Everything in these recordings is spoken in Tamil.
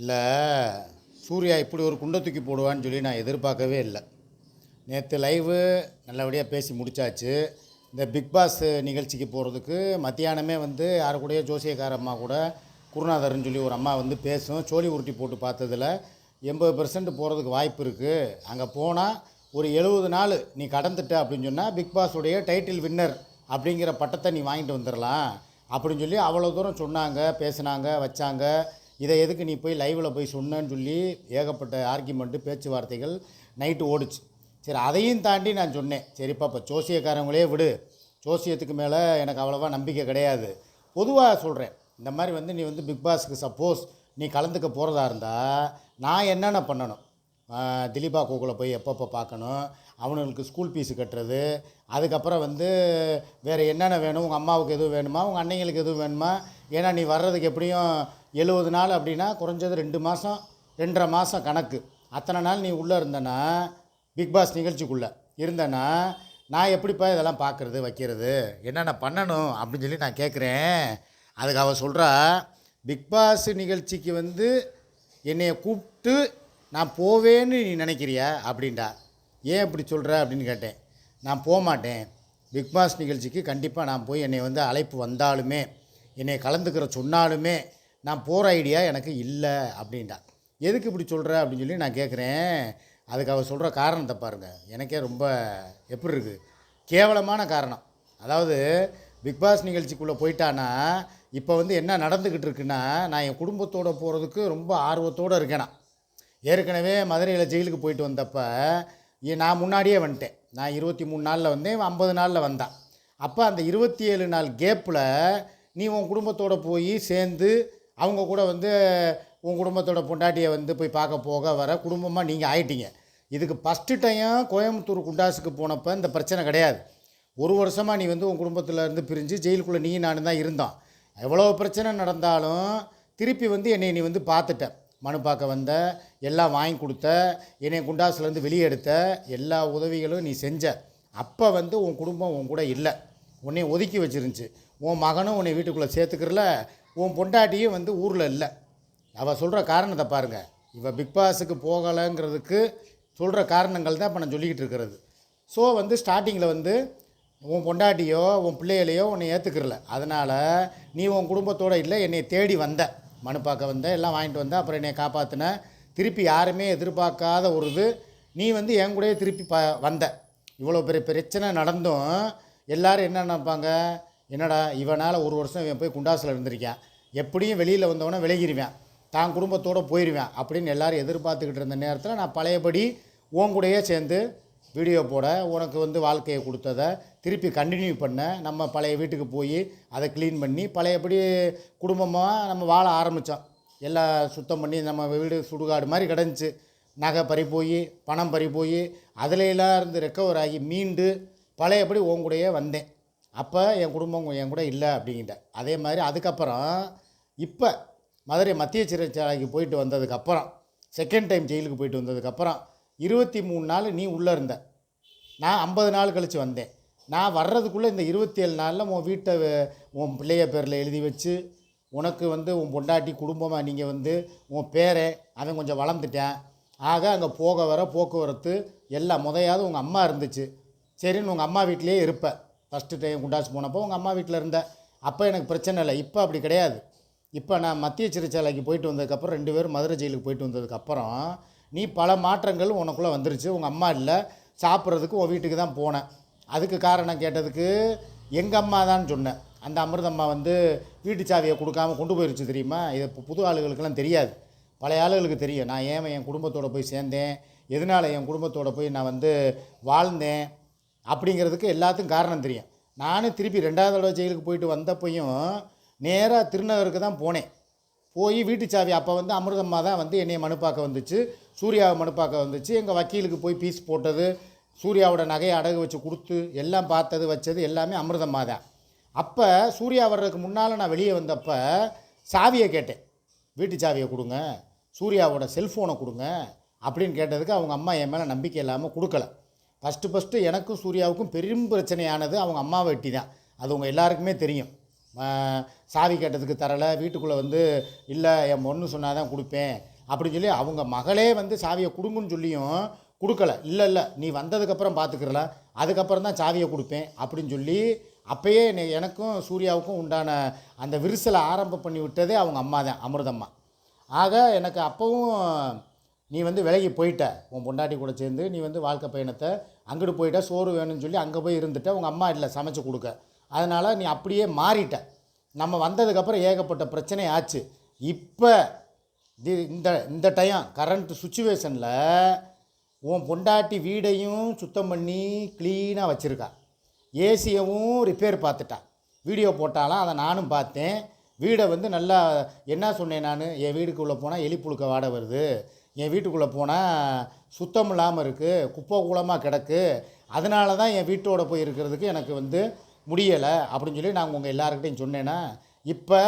இல்லை சூர்யா இப்படி ஒரு குண்டை தூக்கி போடுவான்னு சொல்லி நான் எதிர்பார்க்கவே இல்லை. நேற்று லைவு நல்லபடியாக பேசி முடிச்சாச்சு. இந்த பிக் பாஸ் நிகழ்ச்சிக்கு போகிறதுக்கு மத்தியானமே வந்து யாரு கூடயோ ஜோசியக்கார அம்மா கூட குருநாதர்னு சொல்லி ஒரு அம்மா வந்து பேசும். சோழி உருட்டி போட்டு பார்த்ததுல எண்பது பெர்சன்ட் போகிறதுக்கு வாய்ப்பு இருக்குது அங்கே போனால் ஒரு எழுபது நாள் நீ கடந்துட்ட அப்படின்னு சொன்னால் பிக் பாஸுடைய டைட்டில் வின்னர் அப்படிங்கிற பட்டத்தை நீ வாங்கிட்டு வந்துடலாம் அப்படின்னு சொல்லி அவ்வளோ தூரம் சொன்னாங்க பேசுனாங்க வச்சாங்க. இதை எதுக்கு நீ போய் லைவில் போய் சொன்னேன்னு சொல்லி ஏகப்பட்ட ஆர்கியூமெண்ட்டு பேச்சுவார்த்தைகள் நைட்டு ஓடுச்சு. சரி அதையும் தாண்டி நான் சொன்னேன். சரிப்பா இப்போ ஜோசியக்காரங்களே விடு. ஜோசியத்துக்கு மேலே எனக்கு அவ்வளோவா நம்பிக்கை கிடையாது. பொதுவாக சொல்கிறேன் இந்த மாதிரி வந்து நீ வந்து பிக் பாஸ்க்கு சப்போஸ் நீ கலந்துக்க போகிறதா இருந்தால் நான் என்னென்ன பண்ணணும்? திலீபா கோகுலை போய் எப்பப்போ பார்க்கணும் அவனுங்களுக்கு ஸ்கூல் ஃபீஸு கட்டுறது அதுக்கப்புறம் வந்து வேறு என்னென்ன வேணும் உங்கள் அம்மாவுக்கு எதுவும் வேணுமா உங்கள் அன்னைங்களுக்கு எதுவும் வேணுமா? ஏன்னா நீ வர்றதுக்கு எப்படியும் எழுபது நாள் அப்படின்னா குறைஞ்சது ரெண்டு மாதம் ரெண்டரை மாதம் கணக்கு. அத்தனை நாள் நீ உள்ளே இருந்தனா பிக் பாஸ் நிகழ்ச்சிக்குள்ளே இருந்தனா நான் எப்படிப்பா இதெல்லாம் பார்க்குறது வைக்கிறது என்னென்ன பண்ணணும் அப்படின்னு சொல்லி நான் கேட்குறேன் அதுக்கு அவள் சொல்கிறா பிக் பாஸ் நிகழ்ச்சிக்கு வந்து என்னையை கூப்பிட்டு நான் போவேன்னு நீ நினைக்கிறியா? அப்படின்டா ஏன் இப்படி சொல்கிற அப்படின்னு கேட்டேன். நான் போக மாட்டேன் பிக் பாஸ் நிகழ்ச்சிக்கு கண்டிப்பாக நான் போய் என்னை வந்து அழைப்பு வந்தாலுமே என்னை கலந்துக்கிற சொன்னாலுமே நான் போகிற ஐடியா எனக்கு இல்லை அப்படின்டா எதுக்கு இப்படி சொல்கிற அப்படின்னு சொல்லி நான் கேட்குறேன் அதுக்கு அவள் சொல்கிற காரணத்தை பாருங்கள் எனக்கே ரொம்ப எப்படி இருக்குது கேவலமான காரணம். அதாவது பிக் பாஸ் நிகழ்ச்சிக்குள்ளே போயிட்டானா இப்போ வந்து என்ன நடந்துக்கிட்டு இருக்குன்னா நான் என் குடும்பத்தோடு போகிறதுக்கு ரொம்ப ஆர்வத்தோடு இருக்கேனா. ஏற்கனவே மதுரையில் ஜெயிலுக்கு போயிட்டு வந்தப்போ நான் முன்னாடியே வந்துட்டேன். நான் இருபத்தி மூணு நாளில் வந்தேன் ஐம்பது நாளில் வந்தான். அப்போ அந்த இருபத்தி ஏழு நாள் கேப்பில் நீ உன் குடும்பத்தோடு போய் சேர்ந்து அவங்க கூட வந்து உன் குடும்பத்தோட பொண்டாட்டியை வந்து போய் பார்க்க போக வர குடும்பமாக நீங்கள் ஆயிட்டீங்க. இதுக்கு ஃபஸ்ட்டு டைம் கோயம்புத்தூர் குண்டாஸுக்கு போனப்போ இந்த பிரச்சனை கிடையாது. ஒரு வருஷமாக நீ வந்து உன் குடும்பத்தில் இருந்து பிரிஞ்சு ஜெயிலுக்குள்ளே நீ நான் தான் இருந்தோம். எவ்வளோ பிரச்சனை நடந்தாலும் திருப்பி வந்து என்னை நீ வந்து பார்த்துட்டேன் மனு பார்க்க வந்த எல்லாம் வாங்கி கொடுத்த என்னை குண்டாஸ்லேருந்து வெளியே எடுத்த எல்லா உதவிகளும் நீ செஞ்ச. அப்போ வந்து உன் குடும்பம் உன் கூட இல்லை. உன்னை ஒதுக்கி வச்சிருந்துச்சு. உன் மகனும் உன்னை வீட்டுக்குள்ளே சேர்த்துக்கிறல. உன் பொண்டாட்டியும் வந்து ஊரில் இல்லை. அவள் சொல்கிற காரணத்தை பாருங்கள் இவள் பிக் பாஸுக்கு போகலைங்கிறதுக்கு சொல்கிற காரணங்கள் தான் இப்போ நான் சொல்லிக்கிட்டு இருக்கிறது. ஸோ வந்து ஸ்டார்டிங்கில் வந்து உன் பொண்டாட்டியோ உன் பிள்ளைகளையோ உன்னை ஏற்றுக்கிறல அதனால் நீ உன் குடும்பத்தோடு இல்லை என்னை தேடி வந்த. மனு பார்க்க வந்த எல்லாம் வாங்கிட்டு வந்தேன் அப்புறம் என்னை காப்பாற்றினேன் திருப்பி யாருமே எதிர்பார்க்காத ஒரு இது. நீ வந்து என் கூடயே திருப்பி ப வந்த. இவ்வளோ பெரிய பிரச்சனை நடந்தும் எல்லோரும் என்ன நினைப்பாங்க? என்னடா இவனால் ஒரு வருஷம் இவன் போய் குண்டாசில் இருந்திருக்கான் எப்படியும் வெளியில் வந்தவொடனே விலகிடுவேன் தான் குடும்பத்தோடு போயிடுவேன் அப்படின்னு எல்லோரும் எதிர்பார்த்துக்கிட்டு இருந்த நேரத்தில் நான் பழையபடி உன் கூடயே சேர்ந்து வீடியோ போட உனக்கு வந்து வாழ்க்கையை கொடுத்ததை திருப்பி கண்டினியூ பண்ண நம்ம பழைய வீட்டுக்கு போய் அதை க்ளீன் பண்ணி பழையபடி குடும்பமாக நம்ம வாழ ஆரம்பித்தோம் எல்லாம் சுத்தம் பண்ணி நம்ம வீடு சுடுகாடு மாதிரி கிடந்துச்சு. நகை பறி போய் பணம் பறி போய் அதுலையெல்லாம் இருந்து ரெக்கவர் ஆகி மீண்டு பழையபடி உன் கூடயே வந்தேன். அப்போ என் குடும்பம் என் கூட இல்லை அப்படிங்கிட்ட அதே மாதிரி அதுக்கப்புறம் இப்போ மதுரை மத்திய சிறைச்சாலைக்கு போயிட்டு வந்ததுக்கப்புறம் செகண்ட் டைம் ஜெயிலுக்கு போயிட்டு வந்ததுக்கப்புறம் இருபத்தி மூணு நாள் நீ உள்ளே இருந்த. நான் ஐம்பது நாள் கழித்து வந்தேன். நான் வர்றதுக்குள்ளே இந்த இருபத்தி ஏழு நாளில் உன் வீட்டை உன் பிள்ளைய பேரில் எழுதி வச்சு உனக்கு வந்து உன் பொண்டாட்டி குடும்பமாக நீங்கள் வந்து உன் பேரை அவன் கொஞ்சம் வளர்ந்துட்டேன். ஆக அங்கே போக வர போக்குவரத்து எல்லாம் முதையாவது உங்கள் அம்மா இருந்துச்சு. சரின்னு உங்கள் அம்மா வீட்டிலேயே இருப்பேன் ஃபஸ்ட்டு டைம் குண்டாசு போனப்போ உங்கள் அம்மா வீட்டில் இருந்த. அப்போ எனக்கு பிரச்சனை இல்லை. இப்போ அப்படி கிடையாது. இப்போ நான் மத்திய சிறைச்சாலைக்கு போயிட்டு வந்ததுக்கப்புறம் ரெண்டு பேரும் மதுரை ஜெயிலுக்கு போயிட்டு வந்ததுக்கப்புறம் நீ பல மாற்றங்கள் உனக்குள்ளே வந்துருச்சு. உங்கள் அம்மா இல்லை. சாப்பிட்றதுக்கு உன் வீட்டுக்கு தான் போனேன். அதுக்கு காரணம் கேட்டதுக்கு எங்கள் அம்மா தான் சொன்னேன். அந்த அமிர்தம்மா வந்து வீட்டு சாவியை கொடுக்காம கொண்டு போயிருச்சு தெரியுமா? இது இப்போ புது ஆளுகளுக்கெல்லாம் தெரியாது. பழைய ஆளுகளுக்கு தெரியும். நான் ஏன் என் குடும்பத்தோட போய் சேர்ந்தேன்? எதனால் என் குடும்பத்தோட போய் நான் வந்து வாழ்ந்தேன்? அப்படிங்கிறதுக்கு எல்லாத்துக்கும் காரணம் தெரியும். நானும் திருப்பி ரெண்டாவது தடவை ஜெயிலுக்கு போயிட்டு வந்தப்பையும் நேராக திருநகருக்கு தான் போனேன். போய் வீட்டு சாவி அப்போ வந்து அமிர்தம்மா தான் வந்து என்னைய மனுப்பாக்க வந்துச்சு. சூர்யாவை மனுப்பாக்க வந்துச்சு. எங்கள் வக்கீலுக்கு போய் பீஸ் போட்டது. சூர்யாவோட நகையை அடகு வச்சு கொடுத்து எல்லாம் பார்த்தது வச்சது எல்லாமே அமிர்தம்மா தான் அப்போ சூர்யா வர்றதுக்கு முன்னால் நான் வெளியே வந்தப்போ சாவியை கேட்டேன். வீட்டு சாவியை கொடுங்க சூர்யாவோட செல்ஃபோனை கொடுங்க அப்படின்னு கேட்டதுக்கு அவங்க அம்மா என் மேலே நம்பிக்கை இல்லாமல் கொடுக்கல. ஃபஸ்ட்டு ஃபஸ்ட்டு எனக்கும் சூர்யாவுக்கும் பெரும் பிரச்சனையானது அவங்க அம்மாவை வெட்டி தான் அது உங்கள் எல்லாருக்குமே தெரியும். சாவி கேட்டதுக்கு தரலை வீட்டுக்குள்ளே வந்து இல்லை என் பொண்ணு சொன்னால் தான் கொடுப்பேன் அப்படின்னு சொல்லி அவங்க மகளே வந்து சாவியை கொடுங்கன்னு சொல்லியும் கொடுக்கல. இல்லை இல்லை நீ வந்ததுக்கப்புறம் பார்த்துக்கிறல அதுக்கப்புறம் தான் சாவியை கொடுப்பேன் அப்படின்னு சொல்லி அப்பயே எனக்கும் சூர்யாவுக்கும் உண்டான அந்த விரிசலை ஆரம்பம் பண்ணி விட்டதே அவங்க அம்மா தான் அமிர்தம்மா. ஆக எனக்கு அப்போவும் நீ வந்து விலகி போயிட்ட. உன் பொண்டாட்டி கூட சேர்ந்து நீ வந்து வாழ்க்கை பயணத்தை அங்கிட்டு போயிட்ட சோறு வேணும்னு சொல்லி அங்கே போய் இருந்துட்ட. உங்கள் அம்மா இல்லை சமைச்சு கொடுக்க. அதனால் நீ அப்படியே மாறிட்ட. நம்ம வந்ததுக்கப்புறம் ஏகப்பட்ட பிரச்சனை ஆச்சு. இப்போ இது இந்த இந்த டைம் கரண்ட் சுச்சுவேஷனில் உன் பொண்டாட்டி வீடையும் சுத்தம் பண்ணி க்ளீனாக வச்சுருக்கா. ஏசியவும் ரிப்பேர் பார்த்துட்டா. வீடியோ போட்டாலாம் அதை நானும் பார்த்தேன். வீடை வந்து நல்லா என்ன சொன்னேன் நான்? என் வீட்டுக்குள்ளே போனால் எலி புழுக்க வாட வருது. என் வீட்டுக்குள்ளே போனால் சுத்தம் இல்லாமல் இருக்குது குப்பை கூலமாக கிடக்கு. அதனால தான் என் வீட்டோட போய் இருக்கிறதுக்கு எனக்கு வந்து முடியலை அப்படின்னு சொல்லி நான் உங்கள் எல்லாருக்கிட்டையும் சொன்னேன்னா இப்போ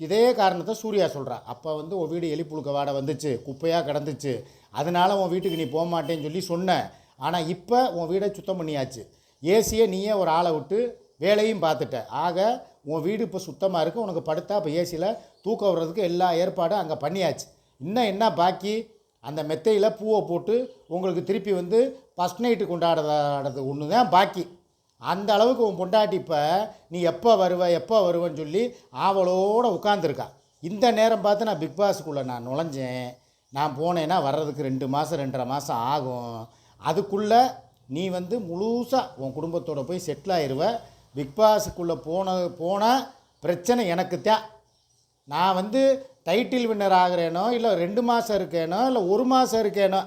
இதே காரணத்தை சூர்யா சொல்கிறா அப்போ வந்து ஒரு வீடு எலி புழுக்க வாடை வந்துச்சு குப்பையாக கிடந்துச்சு. அதனால உன் வீட்டுக்கு நீ போக மாட்டேன்னு சொல்லி சொன்னேன். ஆனால் இப்போ உன் வீடை சுத்தம் பண்ணியாச்சு. ஏசியை நீயே ஒரு ஆளை விட்டு வேலையும் பார்த்துட்ட. ஆக உன் வீடு இப்போ சுத்தமாக இருக்குது உனக்கு படுத்தா இப்போ ஏசியில் தூக்கம் வர்றதுக்கு எல்லா ஏற்பாடும் அங்கே பண்ணியாச்சு. இன்னும் என்ன பாக்கி? அந்த மெத்தையில் பூவை போட்டு உங்களுக்கு திருப்பி வந்து ஃபஸ்ட் நைட்டு கொண்டாடுறது ஒன்று தான் பாக்கி. அந்த அளவுக்கு உன் பொண்டாட்டி இப்போ நீ எப்போ வருவ எப்போ வருவேன்னு சொல்லி ஆவலோடு உட்காந்துருக்கா இந்த நேரம் பார்த்து நான் பிக் பாஸுக்குள்ளே நான் நுழைஞ்சேன். நான் போனேன்னா வர்றதுக்கு ரெண்டு மாதம் ரெண்டரை மாதம் ஆகும். அதுக்குள்ளே நீ வந்து முழுசாக உன் குடும்பத்தோடு போய் செட்டில் ஆயிடுவ பிக் பாஸுக்குள்ளே போன போனால் பிரச்சனை எனக்கு தான் நான் வந்து டைட்டில் வின்னர் ஆகிறேனோ இல்லை ரெண்டு மாதம் இருக்கேனோ இல்லை ஒரு மாதம் இருக்கேனோ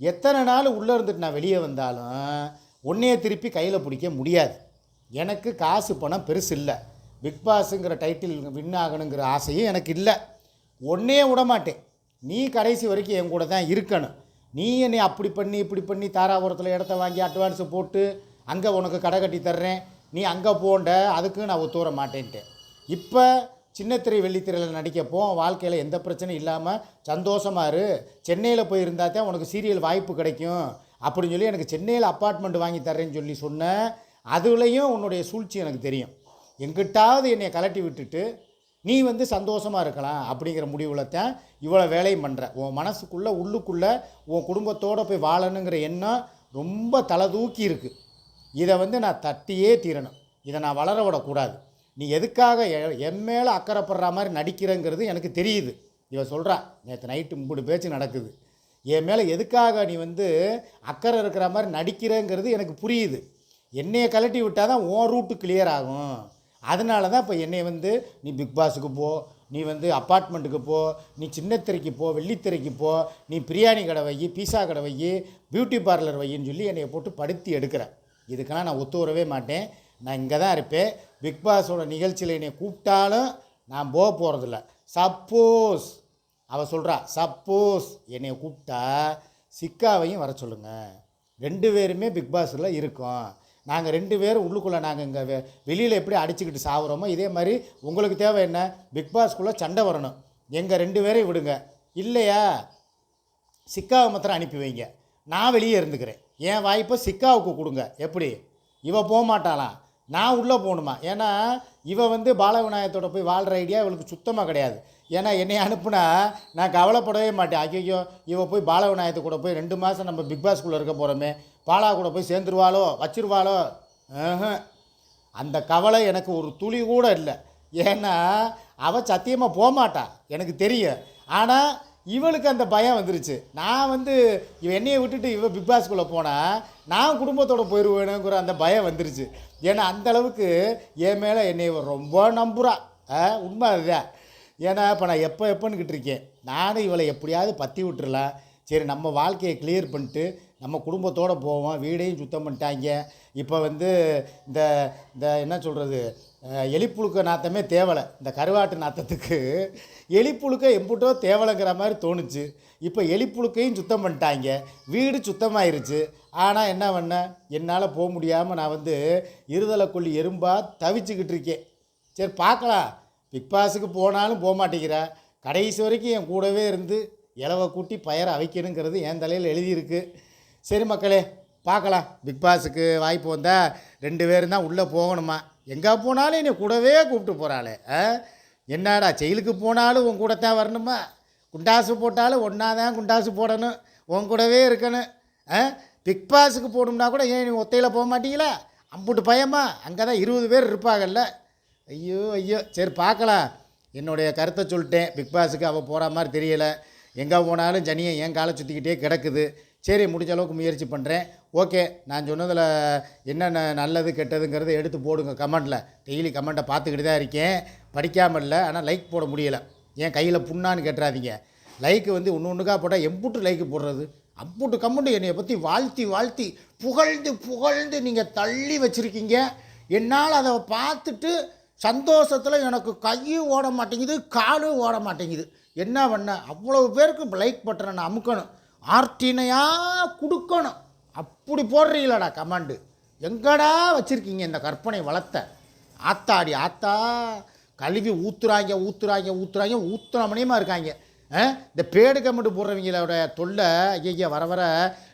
எத்தனை நாள் உள்ளே இருந்துட்டு நான் வெளியே வந்தாலும் ஒன்றையே திருப்பி கையில் பிடிக்க முடியாது. எனக்கு காசு பணம் பெருசு இல்லை. பிக் பாஸுங்கிற டைட்டில் வின் ஆகணுங்கிற ஆசையும் எனக்கு இல்லை. ஒன்றே விட மாட்டேன் நீ கடைசி வரைக்கும் என் கூட தான் இருக்கணும். நீ என்னை அப்படி பண்ணி இப்படி பண்ணி தாராபுரத்தில் இடத்த வாங்கி அட்வான்ஸை போட்டு அங்கே உனக்கு கடை கட்டி தர்றேன். நீ அங்கே போண்ட அதுக்கு நான் ஒத்துவர மாட்டேன்ட்டேன். இப்போ சின்னத்திரை வெள்ளித்திரையில் நடிக்கப்போ வாழ்க்கையில் எந்த பிரச்சனையும் இல்லாமல் சந்தோஷமா இரு. சென்னையில் போயிருந்தா தான் உனக்கு சீரியல் வாய்ப்பு கிடைக்கும். அப்படின்னு சொல்லி எனக்கு சென்னையில் அப்பார்ட்மெண்ட் வாங்கி தர்றேன்னு சொல்லி சொன்னேன் அதுலேயும் உன்னுடைய சூழ்ச்சி எனக்கு தெரியும். எங்கிட்டாவது என்னை கலட்டி விட்டுட்டு நீ வந்து சந்தோஷமாக இருக்கலாம் அப்படிங்கிற முடிவில் தான் இவ்வளோ வேலையும் பண்ணுற உன் மனசுக்குள்ளே உள்ளுக்குள்ளே உன் குடும்பத்தோடு போய் வாழணுங்கிற எண்ணம் ரொம்ப தலை தூக்கி இருக்குது இதை வந்து நான் தட்டியே தீரணும். இதை நான் வளர விடக்கூடாது. நீ எதுக்காக என் மேலே அக்கறைப்படுற மாதிரி நடிக்கிறேங்கிறது எனக்கு தெரியுது. இவன் சொல்கிறா நேற்று நைட்டு மூணு பேச்சு நடக்குது. என் மேலே எதுக்காக நீ வந்து அக்கறை இருக்கிற மாதிரி நடிக்கிறேங்கிறது எனக்கு புரியுது. என்னையை கலட்டி விட்டால் தான் உன் ரூட்டு கிளியர் ஆகும். அதனால தான் இப்போ என்னை வந்து நீ பிக் பாஸுக்கு போ நீ வந்து அப்பார்ட்மெண்ட்டுக்கு போ நீ சின்னத்திரைக்கு போ வெள்ளித்திரைக்கு போ நீ பிரியாணி கடை வை பீஸா கடை வை பியூட்டி பார்லர் வையின்னு சொல்லி என்னை போட்டு படுத்தி எடுக்கிறேன். இதுக்கெல்லாம் நான் ஒத்து வரவே மாட்டேன். நான் இங்கே தான் இருப்பேன் பிக் பாஸோட நிகழ்ச்சியில் என்னை கூப்பிட்டாலும் நான் போக போகிறதில்ல சப்போஸ் அவள் சொல்கிறா சப்போஸ் என்னை கூப்பிட்டா சிக்காவையும் வர சொல்லுங்கள் ரெண்டு பேருமே பிக் பாஸில் இருக்கோம். நாங்கள் ரெண்டு பேரும் உள்ளுக்குள்ளே நாங்கள் இங்கே வெ வெளியில் எப்படி அடிச்சுக்கிட்டு சாகுறோமோ இதே மாதிரி உங்களுக்கு தேவை என்ன? பிக்பாஸ்குள்ளே சண்டை வரணும். எங்கள் ரெண்டு பேரையும் விடுங்க. இல்லையா? சிக்காவை மாத்திரம் அனுப்பி வைங்க. நான் வெளியே இருந்துக்கிறேன். என் வாய்ப்பை சிக்காவுக்கு கொடுங்க. எப்படி? இவ போக மாட்டாளாம் நான் உள்ளே போகணுமா? ஏன்னா இவ வந்து பாலவிநாயகத்தோட போய் வாழ்கிற ஐடியா இவளுக்கு சுத்தமாக கிடையாது. ஏன்னா என்னை அனுப்புனா நான் கவலைப்படவே மாட்டேன். ஐயோ இவ போய் பாலவிநாயகத்து கூட போய் ரெண்டு மாதம் நம்ம பிக் பாஸ்குள்ளே இருக்க போகிறோமே பாலா கூட போய் சேர்ந்துருவாளோ வச்சிருவாளோ? அந்த கவலை எனக்கு ஒரு துளி கூட இல்லை. ஏன்னா அவள் சத்தியமாக போகமாட்டா எனக்கு தெரியும். ஆனால் இவளுக்கு அந்த பயம் வந்துருச்சு. நான் வந்து இவ என்னையை விட்டுட்டு இவ பிக் பாஸ்குள்ளே போனால் நான் குடும்பத்தோட போயிடுவேனுங்கிற அந்த பயம் வந்துருச்சு. ஏன்னா அந்த அளவுக்கு என் மேலே என்னை ரொம்ப நம்புகிறா ஆ, உண்மை அதுதான். ஏன்னா இப்போ நான் எப்போ எப்போன்னு இருக்கேன். நானும் இவளை எப்படியாவது பற்றி விட்டுறலாம். சரி நம்ம வாழ்க்கையை கிளியர் பண்ணிட்டு நம்ம குடும்பத்தோடு போவோம் வீடையும் சுத்தம் பண்ணிட்டாங்க. இப்போ வந்து இந்த இந்த என்ன சொல்கிறது எலிப்புழுக்க நாத்தமே தேவலை. இந்த கருவாட்டு நாத்தத்துக்கு எலிப்புழுக்க எம்புட்டோ தேவலைங்கிற மாதிரி தோணுச்சு. இப்போ எலிப்புழுக்கையும் சுத்தம் பண்ணிட்டாங்க. வீடு சுத்தமாயிருச்சு. ஆனால் என்ன பண்ண? என்னால் போக முடியாமல் நான் வந்து இருதலை கொல்லி எறும்பாக தவிச்சுக்கிட்டு இருக்கேன். சரி பார்க்கலாம். பிக் பாஸுக்கு போனாலும் போக மாட்டேங்கிற. கடைசி வரைக்கும் என் கூடவே இருந்து இலவை கூட்டி பயிரை அவைக்கணுங்கிறது என் தலையில் எழுதியிருக்கு. சரி மக்களே பார்க்கலாம். பிக் பாஸுக்கு வாய்ப்பு வந்தால் ரெண்டு பேரும் தான் உள்ளே போகணுமா? எங்கே போனாலும் என்னை கூடவே கூப்பிட்டு போகிறாளே ஆ? என்னடா ஜெயிலுக்கு போனாலும் உன் கூட தான் வரணுமா? குண்டாசு போட்டாலும் ஒன்றா தான் குண்டாசு போடணும். உன் கூடவே இருக்கணும் ஆ? பிக் பாஸுக்கு போகணும்னா கூட ஏன் நீ ஒத்தையில் போக மாட்டீங்களா? அம்புட்டு பயமா? அங்கே தான் இருபது பேர் இருப்பாங்கல்ல. ஐயோ ஐயோ. சரி பார்க்கலாம். என்னுடைய கருத்தை சொல்லிட்டேன். பிக் பாஸுக்கு அவள் போகிற மாதிரி தெரியலை. எங்கே போனாலும் ஜனியை என் காலை சுற்றிக்கிட்டே கிடக்குது. சரி முடிஞ்ச அளவுக்கு முயற்சி பண்ணுறேன் ஓகே நான் சொன்னதில் என்னென்ன நல்லது கெட்டதுங்கிறத எடுத்து போடுங்க கமெண்டில். டெய்லி கமெண்ட்டை பார்த்துக்கிட்டு தான் இருக்கேன். படிக்காமல் இல்லை ஆனால் லைக் போட முடியலை. ஏன் கையில் புண்ணான்னு கேட்டுறாதீங்க. லைக்கு வந்து ஒன்று ஒன்றுக்கா போட்டால் எம்புட்டு லைக்கு போடுறது. அம்புட்டு கம்முண்டு என்னை பற்றி வாழ்த்தி வாழ்த்தி புகழ்ந்து புகழ்ந்து நீங்கள் தள்ளி வச்சுருக்கீங்க. என்னால் அதை பார்த்துட்டு சந்தோஷத்தில் எனக்கு கையும் ஓட மாட்டேங்குது காலும் ஓட மாட்டேங்குது. என்ன பண்ண? அவ்வளோ பேருக்கு லைக் பட்டனை நான் அமுக்கணும். ஆர்டினையாக கொடுக்கணும். அப்படி போடுறீங்களாடா கமாண்டு எங்கடா வச்சுருக்கீங்க இந்த கற்பனை வளத்தை? ஆத்தாடி ஆத்தா கழுவி ஊற்றுறாங்க ஊற்றுறாங்க ஊற்றுறாங்க ஊற்றுற மணியமாக இருக்காங்க. ஆ? இந்த பேடு கமெண்ட் போடுறவங்களோட தொல்லை ஐயா வர வர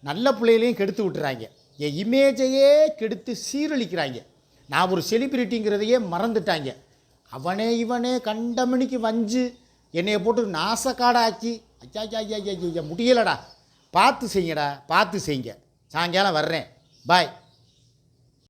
நல்ல பிள்ளைகளையும் கெடுத்து விட்டுறாங்க. என் இமேஜையே கெடுத்து சீரழிக்கிறாங்க. நான் ஒரு செலிபிரிட்டிங்கிறதையே மறந்துட்டாங்க. அவனே இவனே கண்டமணிக்கு வஞ்சு. என்னைய போட்டு நாசக்காடாக்கி. ஐயா ஐயா ஐயா ஐயா முடியலடா. பார்த்து செய்யுங்கடா பார்த்து செய்யுங்க சாயங்காலம் வர்றேன். பாய்